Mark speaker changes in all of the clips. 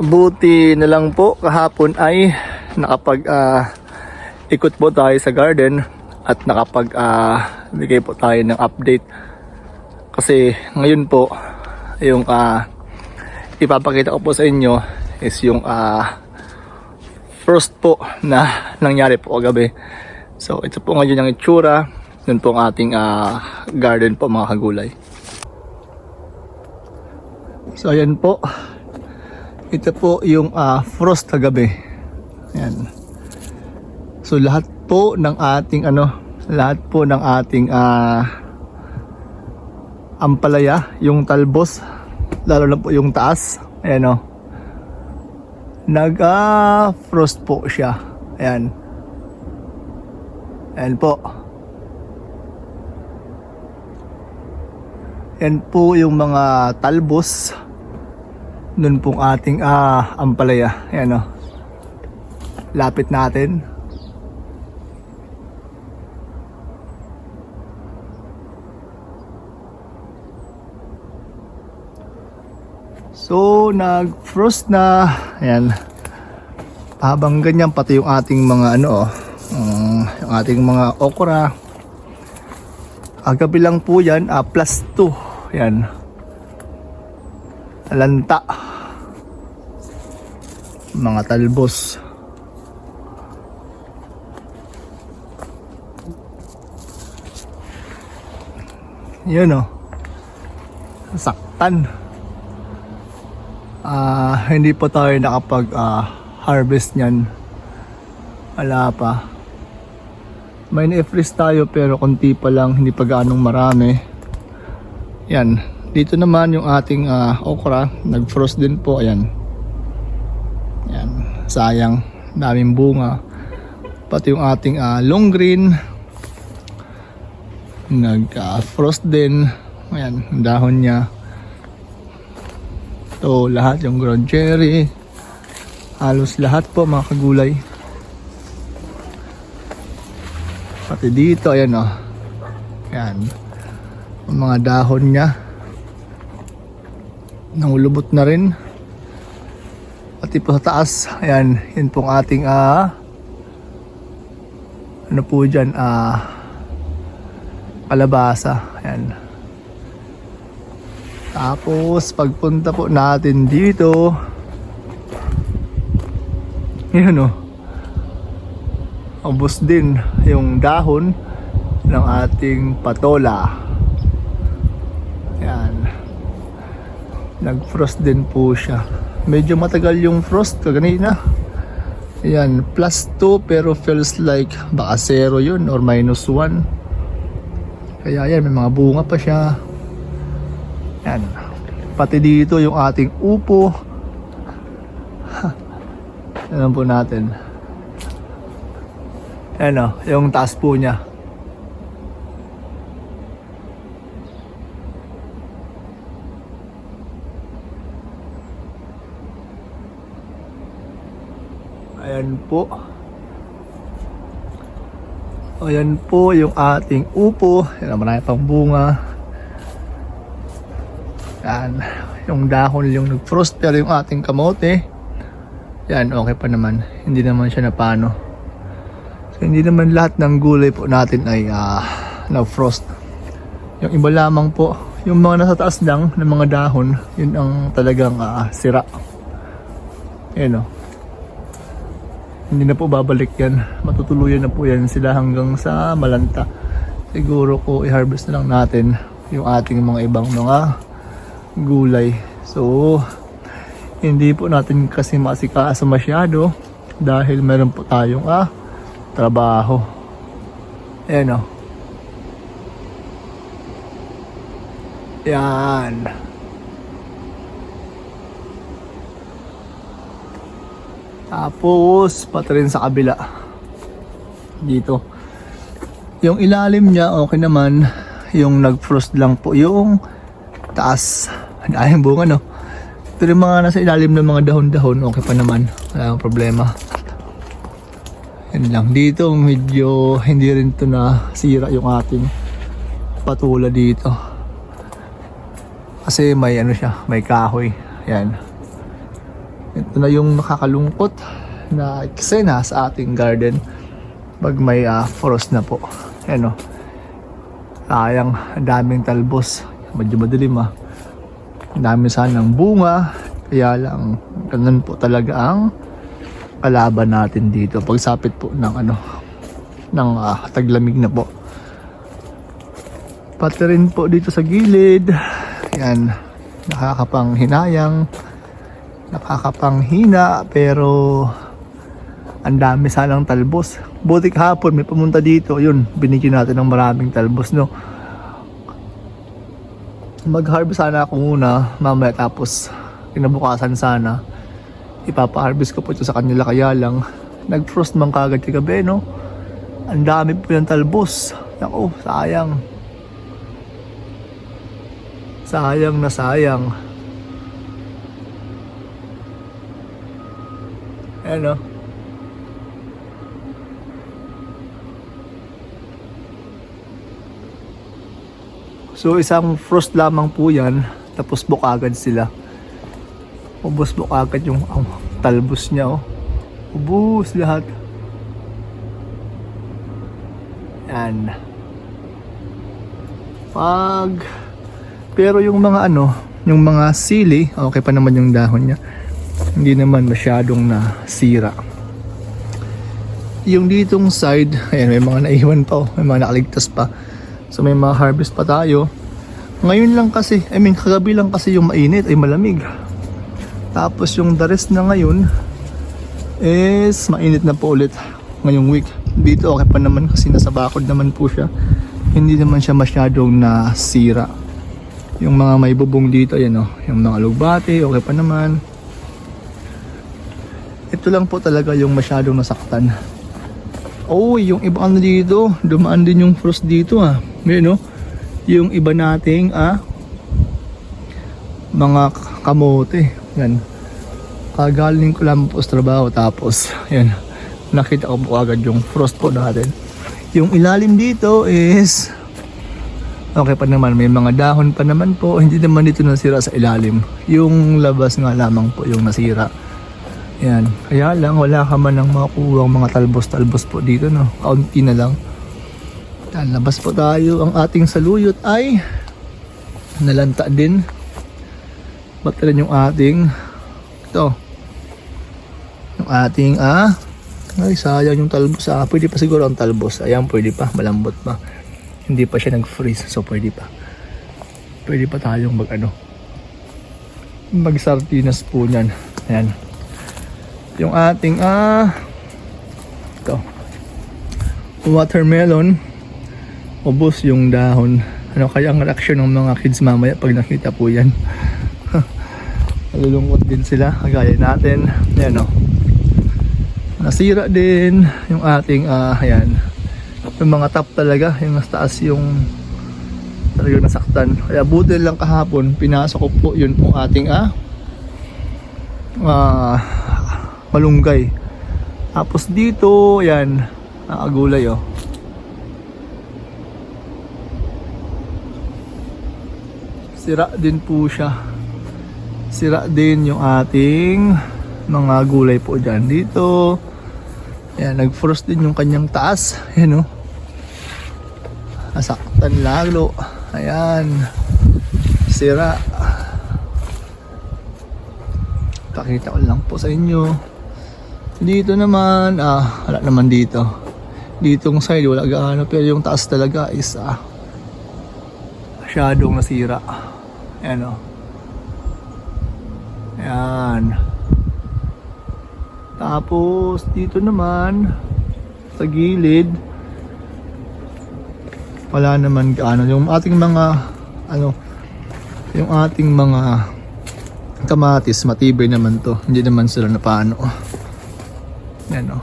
Speaker 1: Buti na lang po kahapon ay nakapag ah, ikot po tayo sa garden at nakapag ah, bigay po tayo ng update. Kasi ngayon po yung ah, ipapakita ko po sa inyo is yung ah, first po na nangyari po kagabi. So ito po ngayon yung itsura. Yun po ang ating ah, garden po mga kagulay. So ayan po. Ito po yung ah, frost kagabi. Ayan. So lahat po ng ating ano, lahat po ng ating ah, ampalaya, yung talbos, lalo na po yung taas. Ayan o. Nag-frost po siya. Ayan. Ayan po. Yan po yung mga talbos nun pong ating ah, ampalaya. Ayan o. Lapit natin. So, nag-frost na. Ayan. Habang ganyan, pati yung ating mga ano, oh, um, yung ating mga okra. Agabi lang po yan, ah, plus 2. Ayan. Lanta. Mga talbos. Yun oh. Saktan. Ah, hindi pa tayo nakapag ah, harvest niyan. Wala pa. May na-freeze tayo pero konti pa lang, hindi pa gaanong marami. Yan. Dito naman yung ating ah, okra, nag-frost din po. Ayan. Yan. Sayang. Daming bunga. Pati yung ating ah, long green. Nag-frost din. Ayan, dahon niya. Ito, lahat yung ground cherry. Halos lahat po mga kagulay. Pati dito, ayan o. Ayan. Ang mga dahon niya. Nangulubot na rin. Pati po sa taas, ayan, yun pong ating ah ano po dyan, ah kalabasa. Ayan. Tapos, pagpunta po natin dito, yun o. Ubus din yung dahon ng ating patola. Yan. Nag-frost din po siya. Medyo matagal yung frost kaganina. Yan, plus 2 pero feels like baka 0 yun or minus 1. Kaya yan, may mga bunga pa siya. Yan. Pati dito yung ating upo. Alam po natin. Yan o, yung taas po niya. Ayan po. Ayan po yung ating upo. Yan, marami pang bunga. Yan. Yung dahon yung nag-frost pero yung ating kamote. Yan, okay pa naman. Hindi naman siya napano. So, hindi naman lahat ng gulay po natin ay ah, na-frost. Yung iba lamang po, yung mga nasa taas lang ng mga dahon, yun ang talagang ah, sira. Yan o. Hindi na po babalik yan. Matutuluyan na po yan sila hanggang sa malanta. Siguro ko i-harvest na lang natin yung ating mga ibang mga gulay. So, hindi po natin kasi masikaasa masyado dahil meron po tayong ah, trabaho. Ayan o. Yan. Tapos, pati rin sa kabila. Dito. Yung ilalim niya, okay naman. Yung nag-frost lang po. Yung taas. Ay, yung bunga, no? Pero yung mga nasa ilalim ng mga dahon-dahon, okay pa naman. Wala akong problema. Yan lang. Dito, medyo hindi rin to na sira yung ating patula dito. Kasi may ano siya, may kahoy. Yan. Ito na yung nakakalungkot na eksena sa ating garden pag may ah, frost na po. Ayan o. Sayang, ang daming talbos. Medyo madilim ah. Dami sanang bunga. Kaya lang, ganun po talaga ang kalaban natin dito. Pagsapit po ng ano, ng ah, taglamig na po. Pati rin po dito sa gilid. Yan, nakakapanghinayang, nakakapanghina, pero ang dami sanang talbos. Buti kahapon may pumunta dito, yun, binigyan natin ng maraming talbos, no. Mag-harvest sana ako muna, mamaya tapos kinabukasan sana. Ipapa-harvest ko po ito sa kanila kaya lang nag-frost man kagad kagabi, no. Ang dami po yung talbos. Naku, sayang. Sayang na sayang. Ayan o. So isang frost lamang po yan. Tapos bukagad sila. Ubus bukagad yung ang talbos niya oh. Ubus lahat. Yan. Pag pero yung mga ano, yung mga sili, okay pa naman yung dahon niya. Hindi naman masyadong nasira. Yung ditong side, ayan, may mga naiwan pa, oh, may mga nakaligtas pa. So may mga harvest pa tayo. Ngayon lang kasi, I mean kagabi lang kasi yung mainit ay malamig. Tapos yung the rest na ngayon is mainit na po ulit ngayong week. Dito okay pa naman kasi nasa bakod naman po siya. Hindi naman siya masyadong nasira. Yung mga may bubong dito, ayan o. Yung mga lugbati, okay pa naman. Ito lang po talaga yung masyadong nasaktan. Oh, yung iba ano dito, dumaan din yung frost dito ah. Ayan o. Yung iba nating ah, mga kamote. Yan. Kagaling ko lang po sa trabaho tapos, yan. Nakita ko po agad yung frost po natin. Yung ilalim dito is Okay pa naman, may mga dahon pa naman po. Hindi naman dito nasira sa ilalim. Yung labas nga lamang po yung nasira. Yan. Kaya lang, wala ka man ng makuha mga talbos-talbos po dito, no? Kaunti na lang. Yan, labas po tayo. Ang ating saluyot ay nalanta din. Ba't rin yung ating ito. Yung ating, ah, ay, sayang yung talbos. Ah, pwede pa siguro ang talbos. Ayan, pwede pa. Malambot pa hindi pa siya nag-freeze so pwede pa pwede pa tayong mag ano mag sardinas po niyan ayan yung ating ah ito. Watermelon. Ubos yung dahon. Ano kaya ang reaction ng mga kids mamaya pag nakita po yan? Nalulungkot din sila kagaya natin. Ayan o nasira din yung ating ah ayan. Yung mga top talaga yung mas taas yung talagang nasaktan. Kaya buti lang kahapon pinasok ko po yun pong ating ah ah, malunggay tapos dito yan nakagulay oh sira din po siya sira din yung ating mga gulay po dyan dito Ayan, nag-frost din yung kanyang taas. Ayan o. Nasaktan lalo. Ayan. Sira. Pakita ko lang po sa inyo. Dito naman, ah, wala naman dito. Ditong side, wala gaano. Pero yung taas talaga is, ah, masyadong nasira. Ayan o. Ayan. Tapos dito naman sa gilid wala naman gaano yung ating mga ano yung ating mga kamatis matibay naman to hindi naman sila na paano yan o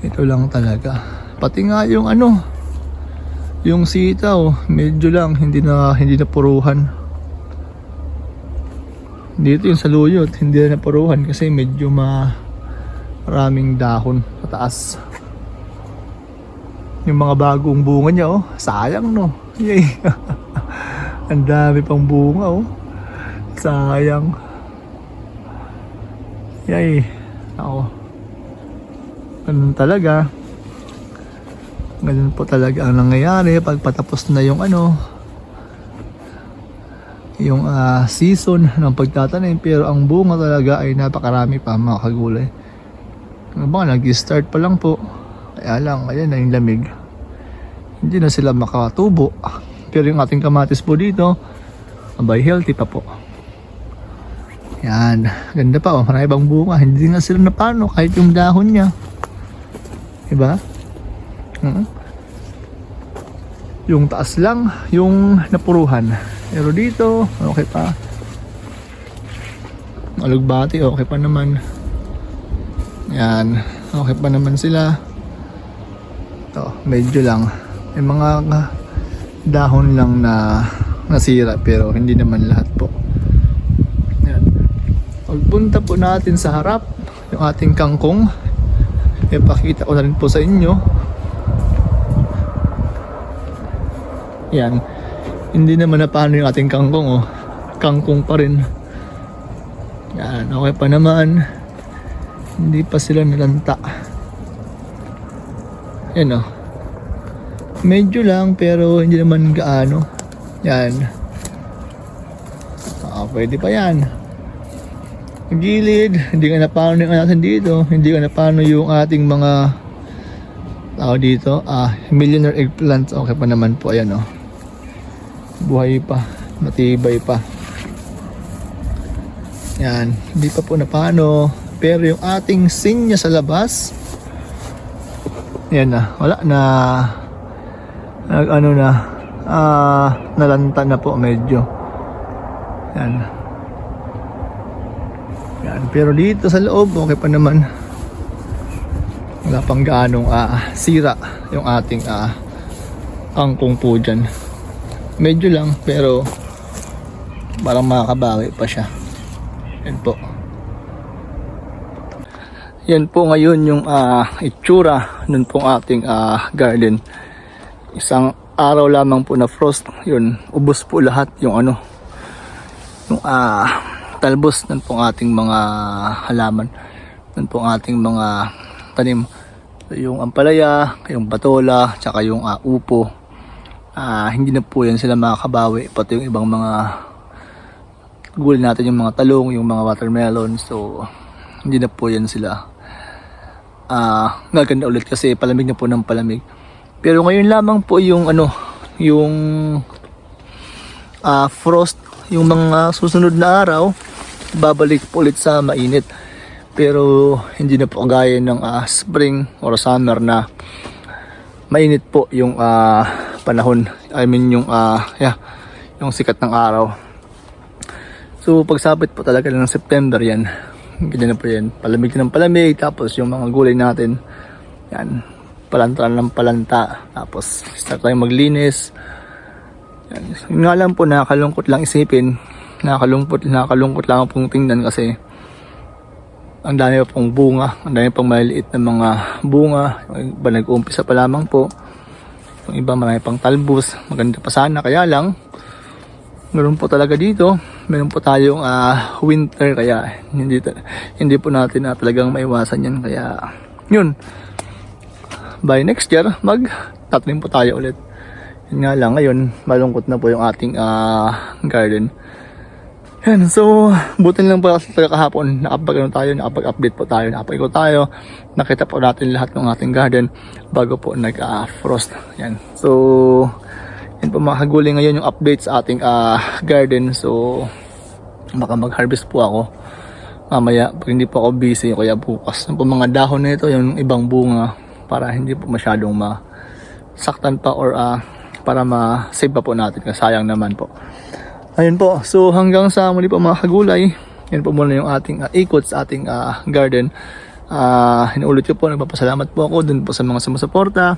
Speaker 1: ito lang talaga pati nga yung ano yung sitaw medyo lang hindi na hindi na puruhan dito yung saluyot, hindi na napuruhan kasi medyo ma maraming dahon pataas. Yung mga bagong bunga niya, oh, sayang no. Yay. Ang dami pang bunga, oh. Sayang. Yay. Ako. Ganun talaga. Ganun po talaga ang nangyayari pag patapos na yung ano, yung ah, season ng pagtatanim pero ang bunga talaga ay napakarami pa mga kagulay. Ano ba, nag-start pa lang po. Kaya lang, ayan na yung lamig. Hindi na sila makatubo. Pero yung ating kamatis po dito, abay healthy pa po. Yan, ganda pa oh, marami bang bunga. Hindi nga sila napano kahit yung dahon niya. Diba? Hmm? Yung taas lang, yung napuruhan. Pero dito, okay pa. Alugbati, okay pa naman. Yan, okay pa naman sila. Ito, medyo lang. May mga ah, dahon lang na nasira pero hindi naman lahat po. Pagpunta po natin sa harap, yung ating kangkong. Ipakita ko na rin po sa inyo. Yan. Hindi naman na paano yung ating kangkong oh. Kangkong pa rin. Yan, okay pa naman. Hindi pa sila nalanta. Yan oh. Medyo lang pero hindi naman gaano. Yan. Ah, pwede pa yan. Gilid, hindi ka na paano yung natin dito. Hindi ka na paano yung ating mga tao dito. Ah, millionaire eggplant. Okay pa naman po. Ayan oh. Buhay pa. Matibay pa. Yan. Hindi pa po na paano. Pero yung ating sinya sa labas, yan na. Wala na. Nag ano na. Ah, nalanta na po medyo. Yan. Yan. Pero dito sa loob, okay pa naman. Wala pang gaanong ah, sira yung ating ah, kangkong po dyan. Medyo lang, pero parang makakabawi pa siya. Yan po. Yan po ngayon yung ah, itsura nun pong ating ah, garden. Isang araw lamang po na frost. Yun, ubos po lahat yung ano. Yung ah, talbos nun pong ating mga halaman. Nun pong ating mga tanim. Yung ampalaya, yung batola, tsaka yung ah, upo. Ah, hindi na po yan sila makakabawi. Pati yung ibang mga gulay natin yung mga talong, yung mga watermelon. So, hindi na po yan sila ah gaganda ulit kasi palamig na po ng palamig. Pero ngayon lamang po yung ano, yung ah frost, yung mga susunod na araw, babalik ulit sa mainit. Pero hindi na po gaya ng ah, spring or summer na mainit po yung ah, panahon. I mean yung ah, yeah, yung sikat ng araw. So pagsapit po talaga ng September yan. Ganyan na po yan. Palamig ng palamig. Tapos yung mga gulay natin. Yan. Palanta ng palanta. Tapos start tayong maglinis. Yan. Yun nga lang po nakakalungkot lang isipin. Nakakalungkot, nakakalungkot lang pong tingnan kasi ang dami pa pong bunga. Ang dami pang maliliit na mga bunga. Yung iba nag-uumpisa pa lamang po. Yung iba marami pang talbos. Maganda pa sana. Kaya lang, meron po talaga dito meron po tayong ah, winter kaya hindi hindi po natin na talagang maiwasan yan kaya yun by next year mag tatanim po tayo ulit yun nga lang ngayon malungkot na po yung ating ah, garden yan so buti lang kasi talaga kahapon nakapag ano tayo nakapag-update po tayo nakapag tayo nakita po natin lahat ng ating garden bago po nag ah, frost yan so yan po mga kaguli ngayon yung update sa ating ah, garden. So, baka mag-harvest po ako. Mamaya, pag hindi po ako busy, kaya bukas. Yan po mga dahon na ito, yung ibang bunga, para hindi po masyadong masaktan pa or ah, para ma-save pa po natin. Kasi naman po. Ayun po. So, hanggang sa muli po mga kagulay. Yan po muna yung ating ah, ikot sa ating ah, garden. Ah, inuulit ko po, nagpapasalamat po ako dun po sa mga sumusuporta.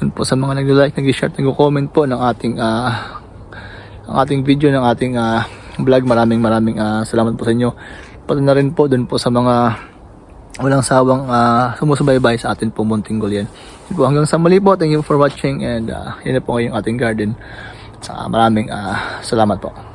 Speaker 1: Dun po sa mga nag-like, nag-share, nag-comment po ng ating ah, ang ating video ng ating ah, vlog. Maraming maraming ah, salamat po sa inyo. Pati na rin po dun po sa mga walang sawang ah, sumusubaybay sa atin po Munting Gulyan. Po, hanggang sa muli po, thank you for watching and ah, yun po ngayong ating garden. Sa maraming ah, salamat po.